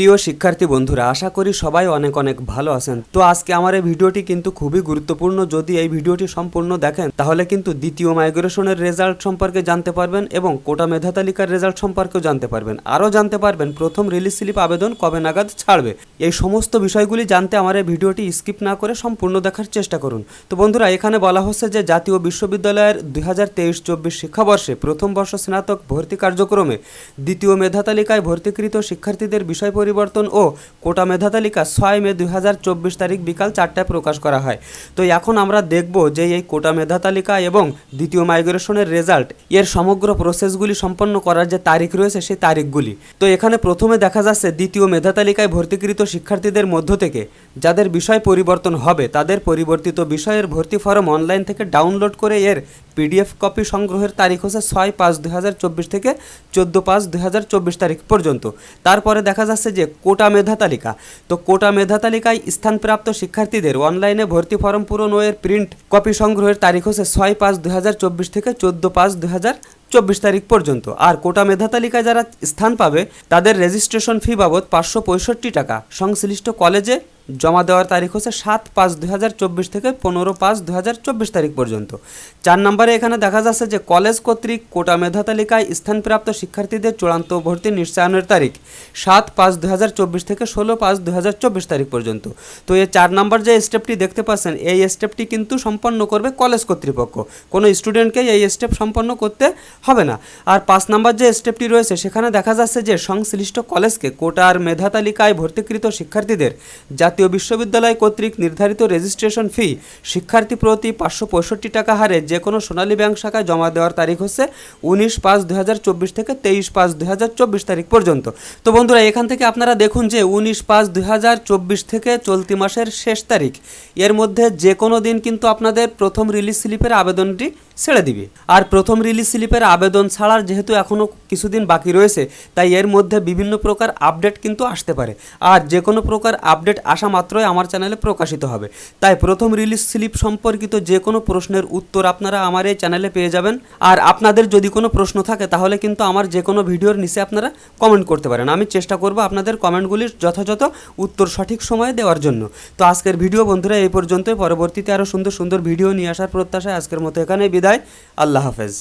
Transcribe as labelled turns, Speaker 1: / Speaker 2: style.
Speaker 1: প্রিয় শিক্ষার্থী বন্ধুরা, আশা করি সবাই অনেক অনেক ভালো আছেন। তো আজকে আমার এই ভিডিওটি কিন্তু খুবই গুরুত্বপূর্ণ। যদি এই ভিডিওটি সম্পূর্ণ দেখেন, তাহলে কিন্তু দ্বিতীয় মাইগ্রেশনের রেজাল্ট সম্পর্কে জানতে পারবেন এবং কোটা মেধা তালিকার রেজাল্ট সম্পর্কেও জানতে পারবেন। আরও জানতে পারবেন প্রথম রিলিজ স্লিপ আবেদন কবে নাগাদ ছাড়বে। এই সমস্ত বিষয়গুলি জানতে আমার এই ভিডিওটি স্কিপ না করে সম্পূর্ণ দেখার চেষ্টা করুন। তো বন্ধুরা, এখানে বলা হচ্ছে যে জাতীয় বিশ্ববিদ্যালয়ের দুই হাজার তেইশ চব্বিশ শিক্ষাবর্ষে প্রথম বর্ষ স্নাতক ভর্তি কার্যক্রমে দ্বিতীয় মেধা তালিকায় ভর্তিকৃত শিক্ষার্থীদের বিষয় পরিবর্তন ও কোটা মেধা তালিকা ছয় মে দুই হাজার চব্বিশ তারিখ বিকাল চারটায় প্রকাশ করা হয়। তো এখন আমরা দেখব যে এই কোটা মেধা তালিকা এবং দ্বিতীয় মাইগ্রেশনের রেজাল্ট, এর সমগ্র প্রসেসগুলি সম্পন্ন করার যে তারিখ রয়েছে সেই তারিখগুলি। তো এখানে প্রথমে দেখা যাচ্ছে দ্বিতীয় মেধা তালিকায় ভর্তিকৃত শিক্ষার্থীদের মধ্য থেকে যাদের বিষয় পরিবর্তন হবে, তাদের পরিবর্তিত বিষয়ের ভর্তি ফরম অনলাইন থেকে ডাউনলোড করে এর পিডিএফ কপি সংগ্রহের তারিখ হচ্ছে ছয় পাঁচ দুই হাজার চব্বিশ থেকে চোদ্দ পাঁচ দুই হাজার চব্বিশ তারিখ পর্যন্ত। তারপরে দেখা যাচ্ছে যে কোটা মেধা তালিকা। তো কোটা মেধা তালিকায় স্থানপ্রাপ্ত শিক্ষার্থীদের অনলাইনে ভর্তি ফর্ম পূরণ ও এর প্রিন্ট কপি সংগ্রহের তারিখ হচ্ছে ছয় পাঁচ দুই হাজার চব্বিশ থেকে চোদ্দ পাঁচ দুই হাজার চব্বিশ তারিখ পর্যন্ত। আর কোটা মেধা তালিকায় যারা স্থান পাবে, তাদের রেজিস্ট্রেশন ফি বাবদ পাঁচশো পঁয়ষট্টি টাকা। সংশ্লিষ্ট কলেজে জমা দেওয়ার তারিখ হচ্ছে সাত পাঁচ দুই থেকে পনেরো পাঁচ দুই তারিখ পর্যন্ত। চার নম্বরে এখানে দেখা যাচ্ছে যে কলেজ কর্তৃক কোটা মেধা তালিকায় স্থানপ্রাপ্ত শিক্ষার্থীদের চূড়ান্ত ভর্তি নিশ্চয়নের তারিখ সাত পাঁচ দুই থেকে ষোলো পাঁচ দুই তারিখ পর্যন্ত। তো এই চার নম্বর যে স্টেপটি দেখতে পাচ্ছেন, এই স্টেপটি কিন্তু সম্পন্ন করবে কলেজ কর্তৃপক্ষ। কোনো স্টুডেন্টকে এই স্টেপ সম্পন্ন করতে হবে না। আর পাঁচ নম্বর যে স্টেপটি রয়েছে, সেখানে দেখা যাচ্ছে যে সংশ্লিষ্ট কলেজকে কোটার মেধা তালিকায় ভর্তিকৃত শিক্ষার্থীদের জাতীয় বিশ্ববিদ্যালয় কর্তৃক নির্ধারিত রেজিস্ট্রেশন ফি শিক্ষার্থী প্রতি পাঁচশো পঁয়ষট্টি টাকা হারে যে কোনো সোনালী ব্যাংক শাখায় জমা দেওয়ার তারিখ হচ্ছে উনিশ পাঁচ দু চব্বিশ থেকে তেইশ পাঁচ দু চব্বিশ তারিখ পর্যন্ত। তো বন্ধুরা, এখান থেকে আপনারা দেখুন যে উনিশ পাঁচ দুই চব্বিশ থেকে চলতি মাসের শেষ তারিখ। এর মধ্যে যে কোনো দিন কিন্তু আপনাদের প্রথম রিলিজ স্লিপের আবেদনটি ছেড়ে দিবে। আর প্রথম রিলিজ স্লিপের আবেদন ছাড়ার যেহেতু এখনও কিছুদিন বাকি রয়েছে, তাই এর মধ্যে বিভিন্ন প্রকার আপডেট কিন্তু আসতে পারে। আর যে কোনো প্রকার আপডেট আসা মাত্রই আমার চ্যানেলে প্রকাশিত হবে। তাই প্রথম রিলিজ স্লিপ সম্পর্কিত যে কোনো প্রশ্নের উত্তর আপনারা আমার এই চ্যানেলে পেয়ে যাবেন। আর আপনাদের যদি কোনো প্রশ্ন থাকে, তাহলে কিন্তু আমার যে কোনো ভিডিওর নিচে আপনারা কমেন্ট করতে পারেন। আমি চেষ্টা করব আপনাদের কমেন্টগুলির যথাযথ উত্তর সঠিক সময়ে দেওয়ার জন্য। তো আজকের ভিডিও বন্ধুরা, এই পর্যন্তই। পরবর্তীতে আরও সুন্দর সুন্দর ভিডিও নিয়ে আসার প্রত্যাশায় আজকের মতো এখানেই বিদায়। আল্লাহ হাফেজ।